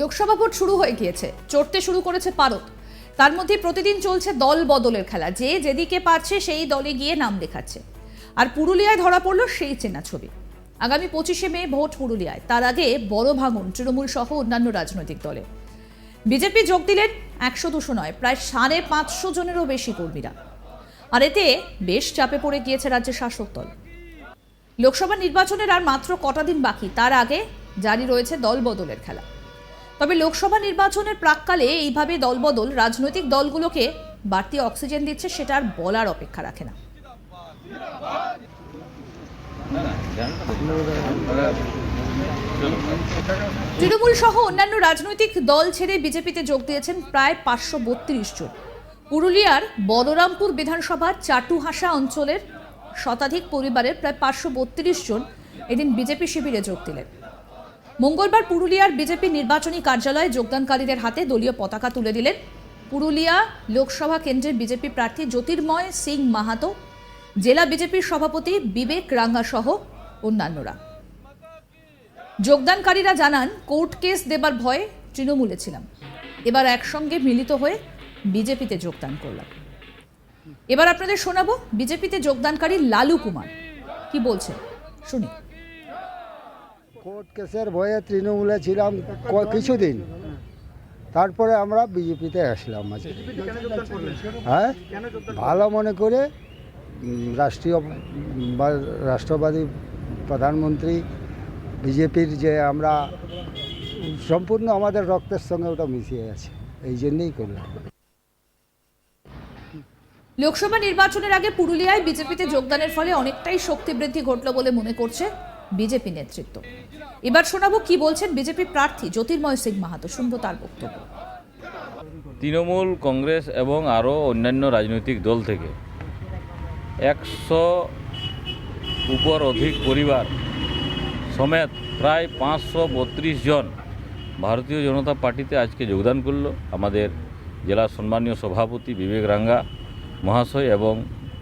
Lok Sabha vote শুরু হয়ে গিয়েছে, চড়তে শুরু করেছে পারদ। তার মধ্যে প্রতিদিন চলছে দল বদলের খেলা, যে যেদিকে পারছে সেই দলে গিয়ে নাম দেখাচ্ছে। আর পুরুলিয়ায় ধরা পড়ল সেই চেনা ছবি। আগামী পঁচিশে মে ভোট পুরুলিয়ায়, তার আগে বড় ভাঙন, তৃণমূল সহ অন্যান্য রাজনৈতিক দলে। বিজেপি যোগ দিলেন একশো দুশো নয়, প্রায় সাড়ে পাঁচশো জনেরও বেশি কর্মীরা। আর এতে বেশ চাপে পড়ে গিয়েছে রাজ্যের শাসক দল। লোকসভা নির্বাচনের আর মাত্র কটা দিন বাকি, তার আগে জারি রয়েছে দল বদলের খেলা। তবে লোকসভা নির্বাচনের প্রাককালে এইভাবে দলবদল রাজনৈতিক দলগুলোকে বাড়তি অক্সিজেন দিচ্ছে সেটা আর বলার অপেক্ষা রাখে না। তৃণমূল সহ অন্যান্য রাজনৈতিক দল ছেড়ে বিজেপিতে যোগ দিয়েছেন প্রায় পাঁচশো বত্রিশ জন। পুরুলিয়ার বলরামপুর বিধানসভার চাটুহাসা অঞ্চলের শতাধিক পরিবারের প্রায় পাঁচশো বত্রিশ জন এদিন বিজেপি শিবিরে যোগ দিলেন। মঙ্গলবার পুরুলিয়ার বিজেপি নির্বাচনী কার্যালয়ে যোগদানকারীদের হাতে দলীয় পতাকা তুলে দিলেন পুরুলিয়া লোকসভা কেন্দ্রের বিজেপি প্রার্থী জ্যোতির্ময় সিং মাহাতো, জেলা বিজেপির সভাপতি বিবেক রাঙ্গা সহ অন্যান্যরা। যোগদানকারীরা জানান, কোর্ট কেস দেবার ভয়ে তৃণমূলে ছিলাম। এবার একসঙ্গে মিলিত হয়ে বিজেপিতে যোগদান করলাম। এবার আপনাদের শোনাবো বিজেপিতে যোগদানকারী লালু কুমার। কি বলছেন? শুনি কোর্ট কেসের ভয়ে তৃণমূলে ছিলাম কিছুদিন। তারপরে আমরা বিজেপিতে আসলাম আজকে হ্যাঁ? ভালো মনে করে রাষ্ট্রীয় বা রাষ্ট্রবাদী প্রধানমন্ত্রী, বিজেপির যে আমরা সম্পূর্ণ আমাদের রক্তের সঙ্গে ওটা মিশিয়ে আছে এই জন্যেই করলাম। লোকসভা নির্বাচনের আগে পুরুলিয়ায় বিজেপিতে যোগদানের ফলে অনেকটাই শক্তি বৃদ্ধি ঘটল বলে মনে করছে বিজেপি নেতৃত্ব। এবার শোনাবো কি বলছেন বিজেপি প্রার্থী জ্যোতির্ময় সিং মাহাতো। শুনব তার বক্তব্য। তৃণমূল, কংগ্রেস এবং আরও অন্যান্য রাজনৈতিক দল থেকে একশো উপর অধিক পরিবার সমেত প্রায় পাঁচশো বত্রিশ জন ভারতীয় জনতা পার্টিতে আজকে যোগদান করল। আমাদের জেলার সম্মানীয় সভাপতি বিবেক রাঙ্গা মহাশয় এবং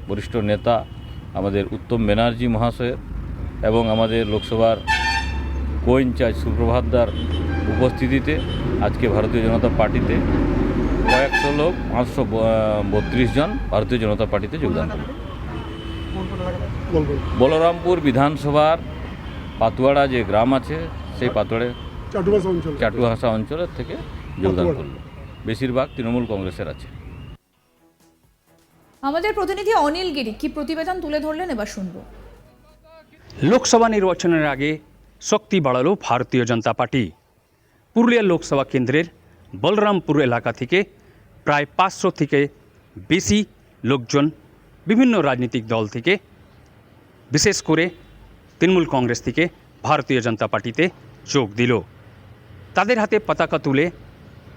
বরিষ্ঠ নেতা আমাদের উত্তম ব্যানার্জি মহাশয়ের। এবং আমাদের লোকসভার কো ইনচার্জ সুপ্রভাতদার উপস্থিতিতে আজকে ভারতীয় জনতা পার্টিতে কয়েকশো লোক পাঁচশো বত্রিশ জন ভারতীয় জনতা পার্টিতে যোগদান করল বলরামপুর বিধানসভার পাতুয়াড়া যে গ্রাম আছে সেই পাতুয়াড়ে চাটুহাসা অঞ্চলের থেকে যোগদান করল। বেশিরভাগ তৃণমূল কংগ্রেসের আছে। আমাদের প্রতিনিধি অনিল গিরি কি প্রতিবেদন তুলে ধরলেন? এবার শুনব। লোকসভা নির্বাচনের আগে শক্তি বাড়ালো ভারতীয় জনতা পার্টি পুরুলিয়া লোকসভা কেন্দ্রের বলরামপুর এলাকা থেকে প্রায় পাঁচশো থেকে বেশি লোকজন বিভিন্ন রাজনৈতিক দল থেকে বিশেষ করে তৃণমূল কংগ্রেস থেকে ভারতীয় জনতা পার্টিতে যোগ দিল তাদের হাতে পতাকা তুলে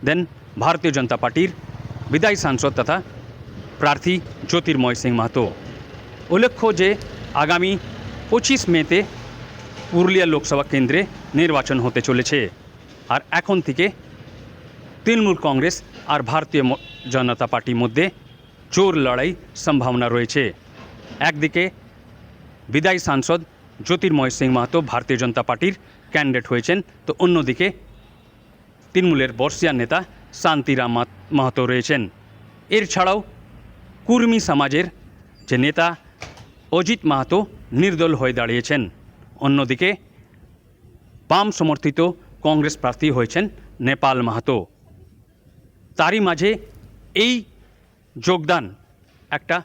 দেন ভারতীয় জনতা পার্টির বিদায়ী সাংসদ তথা প্রার্থী জ্যোতির্ময় সিং মাহাতো উল্লেখ্য যে আগামী পঁচিশ মেতে পুরুলিয়া লোকসভা কেন্দ্রে নির্বাচন হতে চলেছে। আর এখন থেকে তৃণমূল কংগ্রেস আর ভারতীয় জনতা পার্টির মধ্যে জোর লড়াই সম্ভাবনা রয়েছে। একদিকে বিদায়ী সাংসদ জ্যোতির্ময় সিং মাহাতো ভারতীয় জনতা পার্টির ক্যান্ডিডেট হয়েছেন, তো অন্যদিকে তৃণমূলের বর্ষিয়ান নেতা শান্তিরাম মাহাতো রয়েছেন। এর ছাড়াও কুর্মী সমাজের যে নেতা অজিত মাহাতো নির্দল হয়ে দাঁড়িয়েছেন। অন্যদিকে বাম সমর্থিত কংগ্রেস প্রার্থী হয়েছেন নেপাল মাহাতো। তারই মাঝে এই যোগদান একটা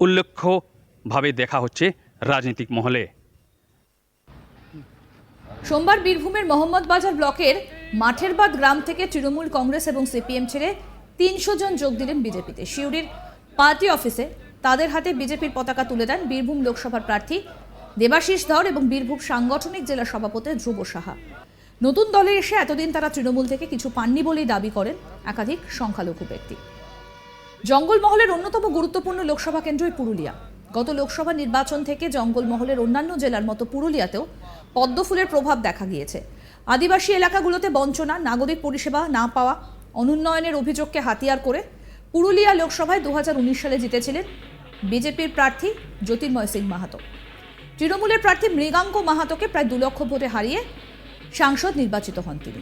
উল্লেখ্যভাবে দেখা হচ্ছে রাজনৈতিক মহলে। সোমবার বীরভূমের মোহাম্মদ বাজার ব্লকের মাঠেরবাদ গ্রাম থেকে তৃণমূল কংগ্রেস এবং সিপিএম ছেড়ে তিনশো জন যোগ দিলেন বিজেপিতে। শিউরির পার্টি অফিসে তাদের হাতে বিজেপির পতাকা তুলে দেন বীরভূম লোকসভার প্রার্থী দেবাশিস ধর এবং বীরভূম সাংগঠনিক জেলা সভাপতি ধ্রুব সাহা। নতুন দলে এসে এতদিন তারা তৃণমূল থেকে কিছু পাননি বলেই দাবি করেন একাধিক সংখ্যালঘু ব্যক্তি। জঙ্গলমহলের অন্যতম গুরুত্বপূর্ণ লোকসভা কেন্দ্রই পুরুলিয়া। গত লোকসভা নির্বাচন থেকে জঙ্গলমহলের অন্যান্য জেলার মতো পুরুলিয়াতেও পদ্মফুলের প্রভাব দেখা গিয়েছে। আদিবাসী এলাকাগুলোতে বঞ্চনা, নাগরিক পরিষেবা না পাওয়া, অনুন্নয়নের অভিযোগকে হাতিয়ার করে পুরুলিয়া লোকসভায় দু হাজার উনিশ সালে জিতেছিলেন বিজেপির প্রার্থী জ্যোতির্ময় সিং মাহাতো। তৃণমূলের প্রার্থী মৃগাঙ্ক মাহাতোকে প্রায় দু লক্ষ ভোটে হারিয়ে সাংসদ নির্বাচিত হন তিনি।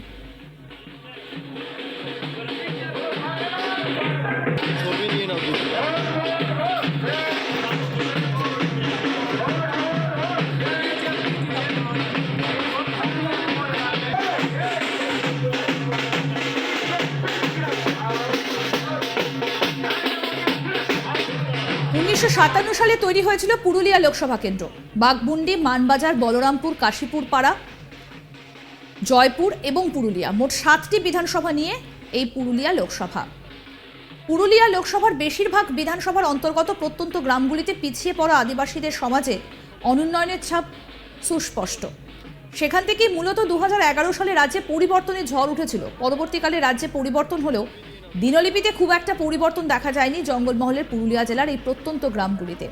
উনিশশো সাতান্ন সালে তৈরি হয়েছিল পুরুলিয়া লোকসভা কেন্দ্র। বাগমুন্ডি মানবাজার, বলরামপুর, কাশীপুর পাড়া, জয়পুর এবং পুরুলিয়া। মোট সাতটি বিধানসভা নিয়ে এই পুরুলিয়া লোকসভা। পুরুলিয়া লোকসভার বেশিরভাগ বিধানসভার অন্তর্গত প্রত্যন্ত গ্রামগুলিতে পিছিয়ে পড়া আদিবাসীদের সমাজে অনুন্নয়নের ছাপ সুস্পষ্ট। সেখান থেকেই মূলত দু হাজার এগারো সালে রাজ্যে পরিবর্তনের ঝড় উঠেছিল। পরবর্তীকালে রাজ্যে পরিবর্তন হলেও দিনলিপিতে খুব একটা পরিবর্তন দেখা যায়নি জঙ্গলমহলের পুরুলিয়া জেলার এই প্রত্যন্ত গ্রামগুলিতে।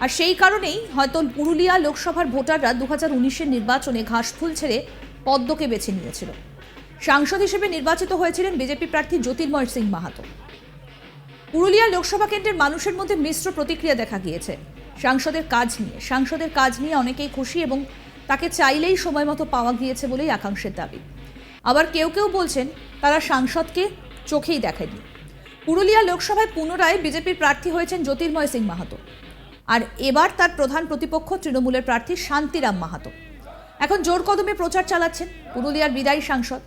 আর সেই কারণেই হয়তো পুরুলিয়া লোকসভার ভোটাররা দু হাজার নির্বাচনে ঘাসফুল ছেড়ে পদ্মকে বেছে নিয়েছিল। সাংসদ হিসেবে নির্বাচিত হয়েছিলেন বিজেপি প্রার্থী জ্যোতির্ময় সিং মাহাতো। পুরুলিয়া লোকসভা কেন্দ্রের মানুষের মধ্যে মিশ্র প্রতিক্রিয়া দেখা গিয়েছে। সাংসদের কাজ নিয়ে, সাংসদের কাজ নিয়ে অনেকেই খুশি এবং তাকে চাইলেই সময় মতো পাওয়া গিয়েছে বলেই আকাঙ্ক্ষের দাবি। আবার কেউ কেউ বলছেন, তারা সাংসদকে চোখেই দেখেনি পুরুলিয়া লোকসভায় পুনরায় বিজেপির প্রার্থী হয়েছেন জ্যোতির্ময় সিং মাহাতো। আর এবার তার প্রধান প্রতিপক্ষ তৃণমূলের প্রার্থী শান্তিরাম মাহাতো। এখন জোর কদমে প্রচার চালাচ্ছেন পুরুলিয়ার বিদায়ী সাংসদ।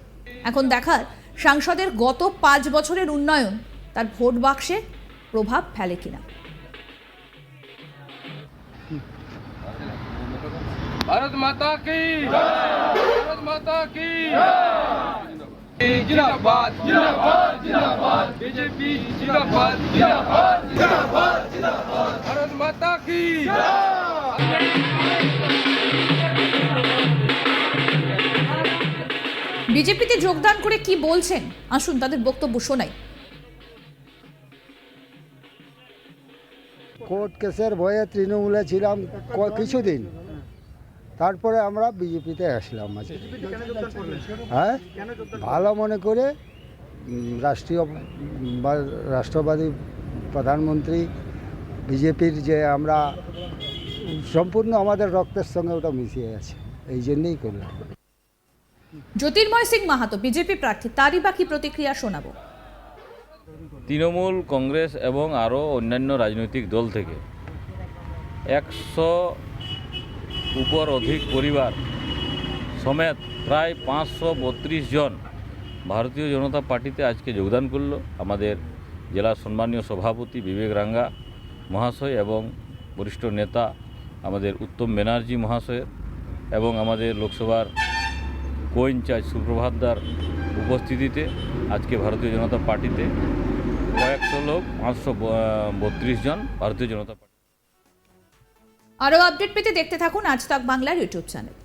এখন দেখার সাংসদের গত পাঁচ বছরের উন্নয়ন, তার ভোট বাক্সে প্রভাব ফেলে কিনা। ভারত মাতা কি? ভারত মাতা কি? বিজেপিতে যোগদান করে কি বলছেন? আসুন তাদের বক্তব্য শোনাই। কোর্ট কেসের ভয়ে তৃণমূলে ছিলাম কিছুদিন। তারপরে আমরা বিজেপিতে আসলাম আজকে। হ্যাঁ? ভালো মনে করে রাষ্ট্রীয় বা রাষ্ট্রবাদী প্রধানমন্ত্রী বিজেপির যে আমরা সম্পূর্ণ আমাদের রক্তের সঙ্গে ওটা মিশিয়ে আছে এই জন্যেই করলাম। জ্যোতির্ময় সিং মাহাতো বিজেপি প্রার্থী তারই বাকি প্রতিক্রিয়া শোনাবো? তৃণমূল কংগ্রেস এবং আরও অন্যান্য রাজনৈতিক দল থেকে একশো উপর অধিক পরিবার সমেত প্রায় পাঁচশো বত্রিশ জন ভারতীয় জনতা পার্টিতে আজকে যোগদান করল। আমাদের জেলার সম্মানীয় সভাপতি বিবেক রাঙ্গা মহাশয় এবং বরিষ্ঠ নেতা আমাদের উত্তম ব্যানার্জি মহাশয়ের এবং আমাদের লোকসভার কো ইনচার্জ সুপ্রভাতদার উপস্থিতিতে আজকে ভারতীয় জনতা পার্টিতে কয়েকশো লোক, পাঁচশো বত্রিশ জন ভারতীয় জনতা পার্টি আরও আপডেট পেতে দেখতে থাকুন আজ তাক বাংলার ইউটিউব চ্যানেল।